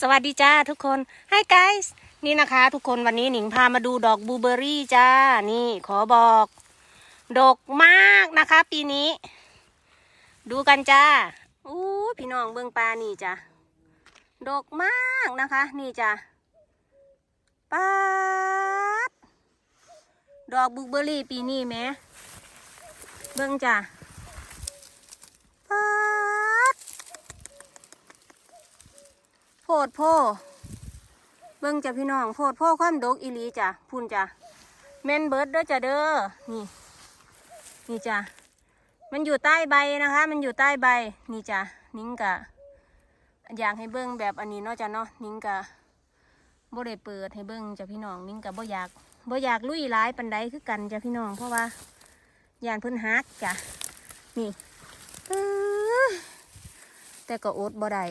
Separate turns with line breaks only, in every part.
สวัสดีจ้าทุกคน Hi guys นี่นะคะ ทุกคนวันนี้หนิงพามาดูดอกบูเบอรี่จ้า นี่ขอบอก ดกมากนะคะ ปีนี้ ดูกันจ้าอู้พี่น้องเบื้องปลานี่จ้ะดกมากนะคะ นี่จ้ะป๊าดดอกบูเบอรี่ปีนี้แหมเบื้องจ้า โพดโพเบิ่งจ้ะพี่น้องโพดโพความดกอีลีจ้ะพุ่นจ้ะแม่นเบิร์ดเด้อจ้ะเด้อนี่ นี่จ้ะมันอยู่ใต้ใบนะคะ มันอยู่ใต้ใบนี่จ้ะนิ้งกะอยากให้เบิ่งแบบอันนี้เนาะจ้ะเนาะนิ้งกะบ่ได้เปิดให้เบิ่งจ้ะพี่น้องนิ้งกะบ่อยากบ่อยากลุยร้ายปันใดคือกันจ้ะพี่น้องเพราะว่าย่านเพิ่นฮักจ้ะนี่แต่ก็อดบ่ได้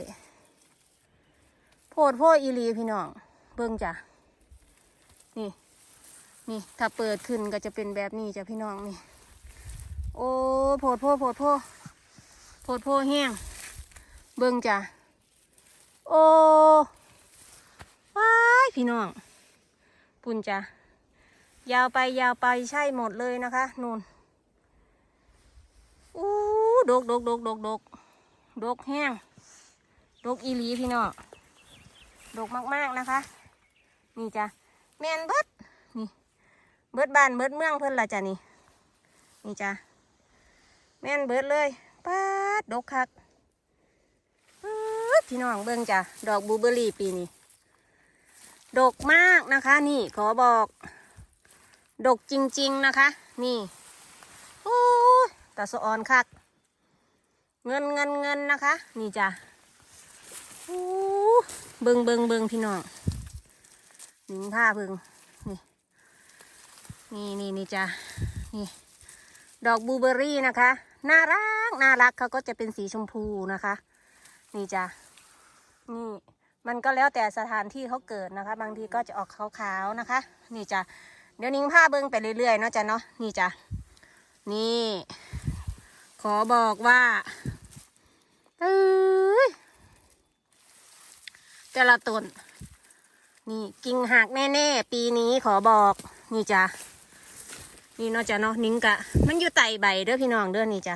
โพดโพอีลีพี่น้อง เบิ่งจ้ะ นี่ นี่ ถ้าเปิดขึ้นก็จะเป็นแบบนี้จ้ะพี่น้องนี่ โอ้โพดโพดโพดโพดโพดโพแห้ง เบิ่งจ้ะ โอ้ว้ายพี่น้อง ปุ่นจ้ะ ยาวไปยาวไปใช่หมดเลยนะคะนู่นอู้ดกดกดกดกดกดกแห้ง ดกอีลีพี่น้อง ดกมากๆนะคะ นี่จ้ะแมนเบิดนี่เบิดบ้านเบิดเมืองเพิ่นละจ้ะนี่นี่จ้ะแมนเบิดเลยป้าดดกคักพี่น้องเบิ่งจ้ะดอกบูเบอร์รี่ปีนี้ดกมากนะคะ นี่ขอบอก ดกจริง ๆนะคะ นี่โอ้ตาสะออนคัก เงินเงินเงินนะคะ นี่จ้ะ เบิงเบิงเบิงพี่น้องหนิงผ้าเบิงนี่นี่นี่นี่จ้ะนี่ดอกบูเบอรี่นะคะ น่ารักน่ารักเขาก็จะเป็นสีชมพูนะคะ นี่จ้ะนี่มันก็แล้วแต่สถานที่เขาเกิดนะคะ บางทีก็จะออกขาวๆนะคะ นี่จ้ะเดี๋ยวนิ้งผ้าเบิงไปเรื่อยๆเนาะจ้ะเนาะนี่จ้ะนี่ ขอบอกว่าเอ้ย แต่ละต้น นี่กิ่งหักแน่ๆ ปีนี้ขอบอก นี่จ้ะ นี่เนาะจ้ะเนาะนิ้งกะ มันอยู่ไต่ใบเด้อพี่น้องเด้อนี่จ้ะ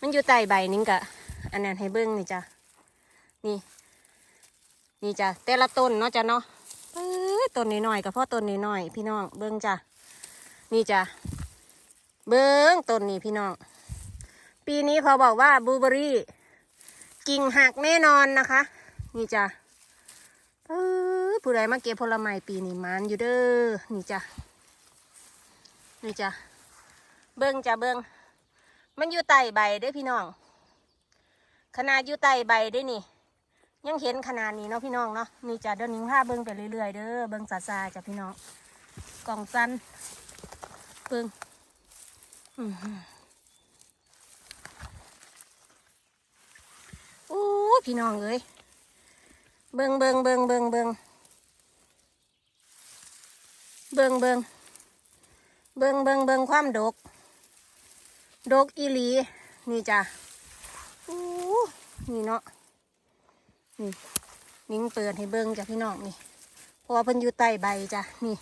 มันอยู่ไต่ใบนิ้งกะ อันนั้นให้เบิ้งนี่จ้ะ นี่ นี่จ้ะ แต่ละต้นเนาะจ้ะเนาะต้นน้อยๆกับพ่อต้นน้อยๆพี่น้อง เบิ้งจ้ะ นี่จ้ะ เบิ้งต้นนี้พี่น้อง ปีนี้เขาบอกว่าบลูเบอรี่กิ่งหักแน่นอนนะคะ นี่จ้ะ ผู้ใดมาเก็บผลไม้ปีนี้มันอยู่เด้อนี่จ้ะนี่จ้ะเบิ้งจ้ะเบิ้งมันอยู่ใต้ใบเด้พี่น้อง ขนาดอยู่ใต้ใบได้นี่ ยังเห็นขนาดนี้เนาะพี่น้องเนาะนี่จ้ะเดี๋ยวนิ้งพาเบิ้งไปเรื่อยๆเด้อเบิ้งซาซาจ้ะพี่น้องกล่องสั้นเบิ้งอือหือโอ้พี่น้องเอ้ยเบิงเบิงเบิงเบิงเบิง เบิงเบิงเบิงเบิงเบิงความดก ดกอีหลี นี่จ้ะอู้นี่เนาะนี่นิ้งเปิดให้เบิงจ้ะพี่น้องนี่เพราะว่าเพิ่นอยู่ใต้ใบจ้ะนี่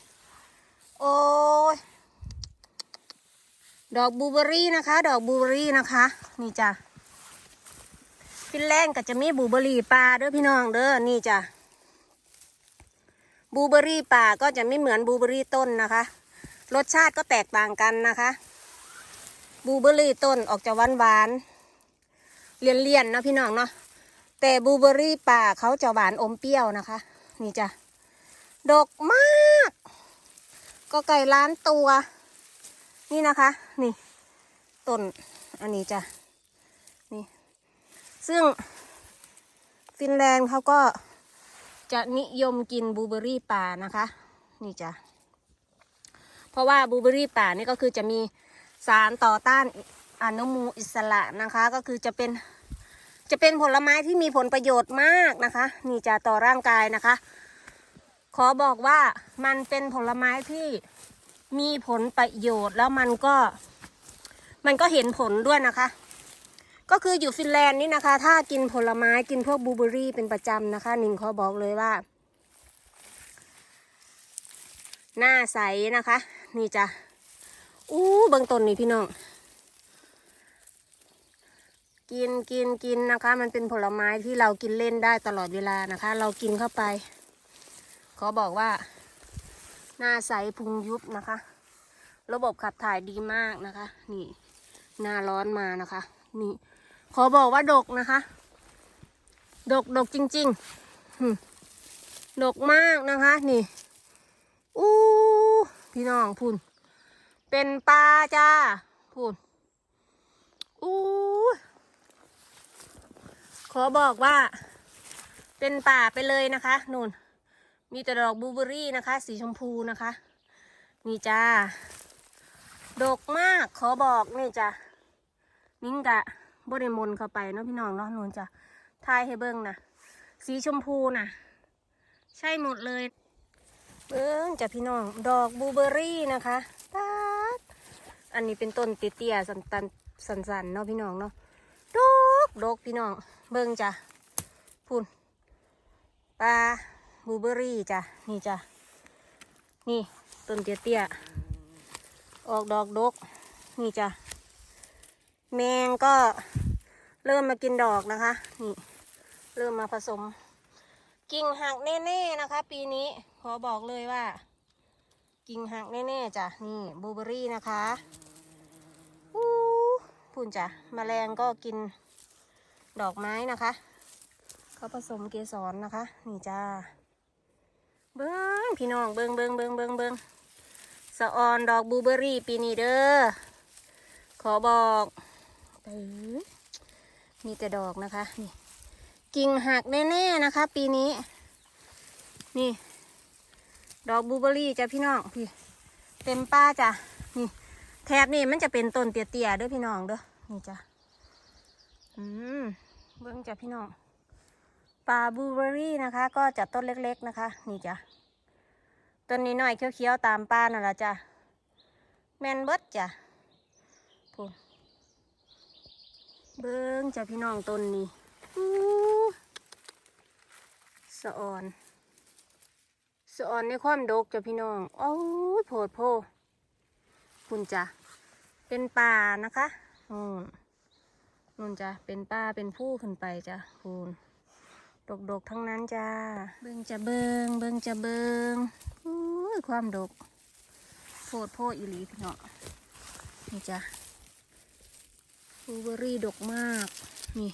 โอ้ยดอกบูเบอรี่นะคะ ดอกบูเบอรี่นะคะ นี่จ้ะฟินแลนด์ก็จะมีบูเบอรี่ป่าเด้อพี่น้องเด้อนี่จ้ะ บลูเบอรี่ป่าก็จะไม่เหมือนบลูเบอรี่ต้นนะคะ รสชาติก็แตกต่างกันนะคะบลูเบอรี่ต้นออกจะหวานหวานเลี่ยนๆนะพี่น้องเนาะแต่บลูเบอร์รี่ป่าเขาจะหวานอมเปรี้ยวนะคะ นี่จ้ะดกมาก ก็ไก่ล้านตัว นี่นะคะ นี่ ต้นอันนี้จ้ะนี่ ซึ่งฟินแลนด์เขาก็ จะนิยมกินบลูเบอรี่ป่านะคะ นี่จ้ะเพราะว่าบลูเบอรี่ป่านี่ก็คือจะมีสารต่อต้านอนุมูลอิสระนะคะ ก็คือจะเป็นจะเป็นผลไม้ที่มีผลประโยชน์มากนะคะ นี่จะต่อร่างกายนะคะ ขอบอกว่ามันเป็นผลไม้ที่มีผลประโยชน์แล้วมันก็ มันก็เห็นผลด้วยนะคะ ก็คืออยู่ฟินแลนด์นี่นะคะ ถ้ากินผลไม้กินพวกบลูเบอรี่เป็นประจำนะคะหนิงขอบอกเลยว่า หน้าใสนะคะ นี่จ้ะอู้เบื้องต้นนี่พี่น้องกินกินกินนะคะ มันเป็นผลไม้ที่เรากินเล่นได้ตลอดเวลานะคะ เรากินเข้าไปขอบอกว่า หน้าใสพุงยุบนะคะ ระบบขับถ่ายดีมากนะคะ นี่หน้าร้อนมานะคะ นี่ ขอบอกว่าดกนะคะ ดกดกจริงๆดกมากนะคะ นี่อู้พี่น้องพูนเป็นปลาจ้าพูนอู้ขอบอกว่า เป็นป่าไปเลยนะคะนู่น มีแต่ดอกบูเบอร์รี่นะคะ สีชมพูนะคะนี่จ้าดกมากขอบอกนี่จ้ะนิ้งกะ บริมนเข้าไปเนาะพี่น้องเนาะนูนจะทายให้เบิ้งนะสีชมพูนะใช่หมดเลย เบิ้งจ้ะพี่น้อง ดอกบูเบอรี่นะคะตาดอันนี้เป็นต้นเตี้ยๆสันตันสันๆเนาะพี่น้องเนาะดกดกพี่น้อง เบิ้งจ้ะพูนปลาบูเบอร์รี่จ้ะนี่จ้ะนี่ต้นเตี้ยๆออกดอกดกนี่จ้ะ แมงก็เริ่มมากินดอกนะคะ นี่ เริ่มมาผสม กิ่งหักแน่ๆนะคะ ปีนี้ขอบอกเลยว่า กิ่งหักแน่ๆจ้ะนี่บลูเบอรี่นะคะอู้พุ่นจ้ะแมลงก็กินดอกไม้นะคะเขาผสมเกสรนะคะ นี่จ้าเบิ้งพี่น้องเบิ้งเบิ้งเบิ้งเบิ้งเบิ้งสะออนดอกบลูเบอรี่ปีนี้เด้อขอบอก เอ้ยมีแต่ดอกนะคะ นี่ กิ่งหักแน่ๆนะคะ ปีนี้ นี่ ดอกบลูเบอรี่จ้ะพี่น้องพี่ เต็มป้าจ้ะนี่ แถบนี่มันจะเป็นต้นเตี้ยๆด้อพี่น้องเด้อนี่จ้ะอืมเบิ้องจ้ะพี่น้องปลาบลูเบอรี่นะคะ ก็จะต้นเล็ก ๆนะคะ นี่จ้ะต้นนี้หน่อยเขียวๆตามป้านั่นละจ้ะแมนเบิดจ้ะพูน เบิ้งจ้ะพี่น้องต้นนี้อู้สะออนสะออนในความดกจ้ะพี่น้อง โอ้ยโผดโพคุณจ้ะเป็นป่านะคะอืมนู่นจ้ะเป็นป่าเป็นผู้ขึ้นไปจ้ะคุณดกๆทั้งนั้นจ้า เบิ้งจะเบิ้งเบิ้งจะเบิ้งอุ้ยความดกโพดโพดอีหลีพี่เนาะนี่จ้ะ บลูเบอร์รี่ดกมาก นี่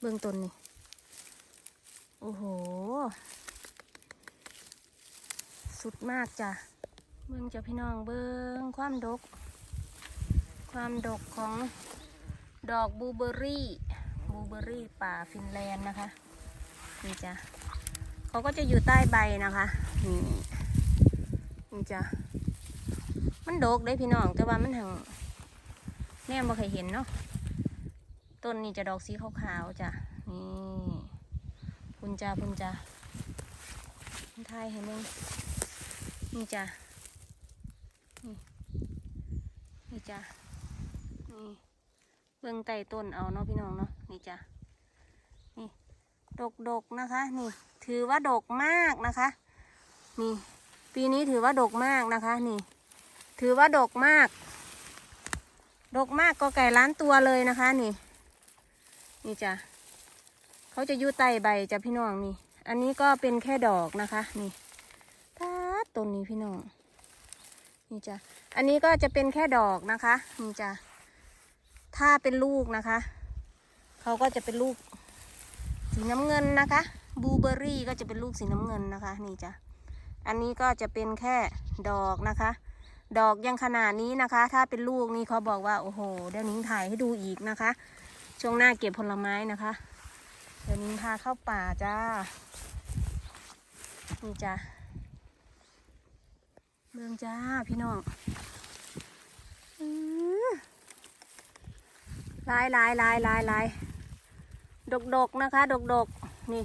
เบื้องต้นนี่ โอ้โห สุดมากจ้ะ เบื้องจ้ะพี่น้องเบื้องความดก ความดกของดอกบลูเบอร์รี่บลูเบอร์รี่ป่าฟินแลนด์นะคะ นี่จ้ะเขาก็จะอยู่ใต้ใบนะคะ นี่นี่จ้ะมันดกได้พี่น้องแต่ว่ามันหังแน่บ่เคยเห็นเนาะ ต้นนี้จะดอกสีขาวๆจ้ะ นี่พุ่นจ้าพุ่นจ้าพุ่ไทยเห็นมึงนี่จ้ะ นี่นี่จ้ะ นี่เบื้องใต้ต้นเอาเนาะพี่น้องเนาะ นี่จ้ะ นี่ดกๆนะคะ นี่ ถือว่าดกมากนะคะ นี่ ปีนี้ถือว่าดกมากนะคะ นี่ ถือว่าดกมาก ดกมากก็ไก่ล้านตัวเลยนะคะ นี่ นี่จ้ะเขาจะอยู่ใต้ใบจ้ะพี่น้องนี่ อันนี้ก็เป็นแค่ดอกนะคะ นี่ทัดต้นนี้พี่น้อง นี่จ้ะอันนี้ก็จะเป็นแค่ดอกนะคะ นี่จ้ะถ้าเป็นลูกนะคะเขาก็จะเป็นลูกสีน้ำเงินนะคะบลูเบอรี่ก็จะเป็นลูกสีน้ำเงินนะคะ นี่จ้ะอันนี้ก็จะเป็นแค่ดอกนะคะ ดอกยังขนาดนี้นะคะ ถ้าเป็นลูกนี่เขาบอกว่าโอ้โหเดี๋ยวนิ้งถ่ายให้ดูอีกนะคะ ช่วงหน้าเก็บผลไม้นะคะ เดี๋ยวนิ้งพาเข้าป่าจ้า นี่จ้ะเมืองจ้าพี่น้องลายลายลายลายลายดกดกนะคะ ดกดกนี่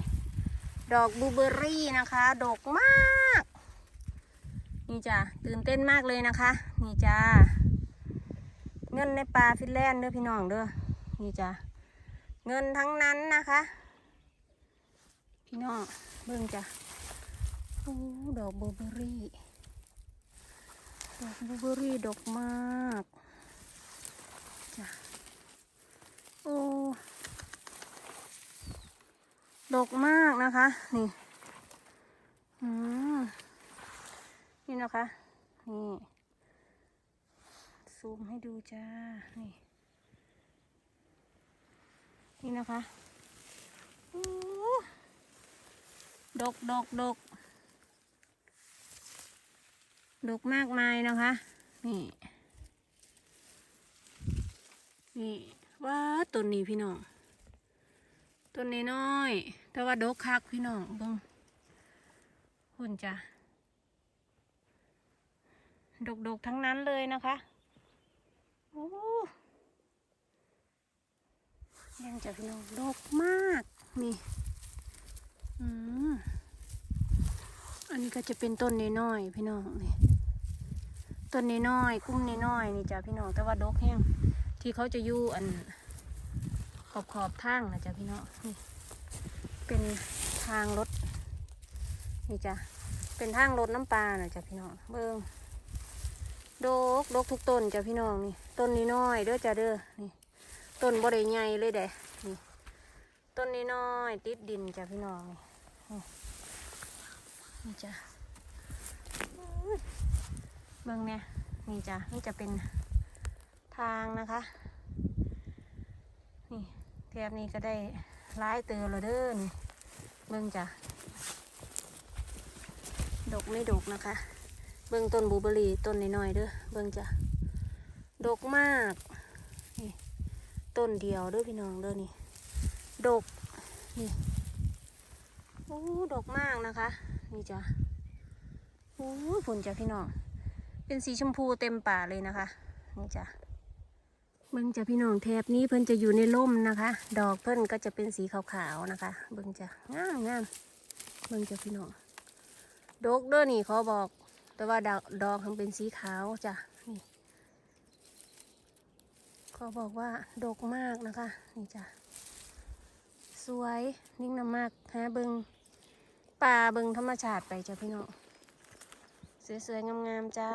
ดอกบูเบอรี่นะคะ ดกมาก นี่จ้ะตื่นเต้นมากเลยนะคะ นี่จ้าเงินในป่าฟินแลนด์เด้อพี่น้องเด้อ นี่จ้ะเงินทั้งนั้นนะคะ พี่น้องเบิ่งจ้ะโอ้ดอกเบลูเบอรี่ดอกบลูเบอร์รี่ดอกมากจ้ะโอ้ดอกมากนะคะ นี่อืมนี่นะคะ นี่ ซูมให้ดูจ้า นี่ นี่นะคะดกดกดกดกมากมายนะคะ นี่ นี่ว้าต้นนี้พี่น้องต้นนี้น้อย แต่ว่าดกคักพี่น้องเบิ่งหุ่นจ้ะดกๆทั้งนั้นเลยนะคะ โอ้ ยังจะพี่น้องดกมากนี่อืมอันนี้ก็จะเป็นต้นน้อยๆพี่น้องนี่ต้นน้อยๆกุ้มน้อยๆนี่จ้ะพี่น้องแต่ว่าดกแห้งที่เขาจะอยู่อันขอบขอบทางนะจ้ะพี่น้องนี่เป็นทางรถนี่จ้ะเป็นทางรถน้ำปลานะจ้ะพี่น้องเบิ้งดกดกทุกต้นจ้ะพี่น้องนี่ต้นนี้น้อยเด้อจ้ะเด้อนี่ ต้นบ่ได้ใหญ่เลยเด้นี่ต้นนี้น้อยติดดินจ้ะพี่น้องนี่นี่จ้ะเบิ่งเนี่ยนี่จ้ะนี่จะเป็นทางนะคะ นี่แถบนี้ก็ได้ร้ายเตือแล้วเด้อนี่เบิ่งจ้ะดกไม่ดกนะคะ เบิ่งต้นบูเบอรี่ต้นน้อยๆเด้อเบิ่งจ้ะดกมาก ต้นเดียวเด้อพี่น้องเด้อนี่ ดก นี่ โอ้ ดกมากนะคะ นี่จ้ะโอ้ยผลจ้ะพี่น้อง เป็นสีชมพูเต็มป่าเลยนะคะ นี่จ้ะเบิ่งจ้ะพี่น้องแถบนี้เพิ่นจะอยู่ในร่มนะคะ ดอกเพิ่นก็จะเป็นสีขาวๆนะคะ เบิ่งจ้ะงามงามเบิ่งจ้ะพี่น้อง ดกเด้อนี่เขาบอก แต่ว่าดอกดอกมันเป็นสีขาวจ้ะ เขาบอกว่าดกมากนะคะ นี่จ้ะสวยนิ่งน้ำมากฮะบึงป่าบึงธรรมชาติไปจ้ะพี่น้องสวยๆงามๆจ้า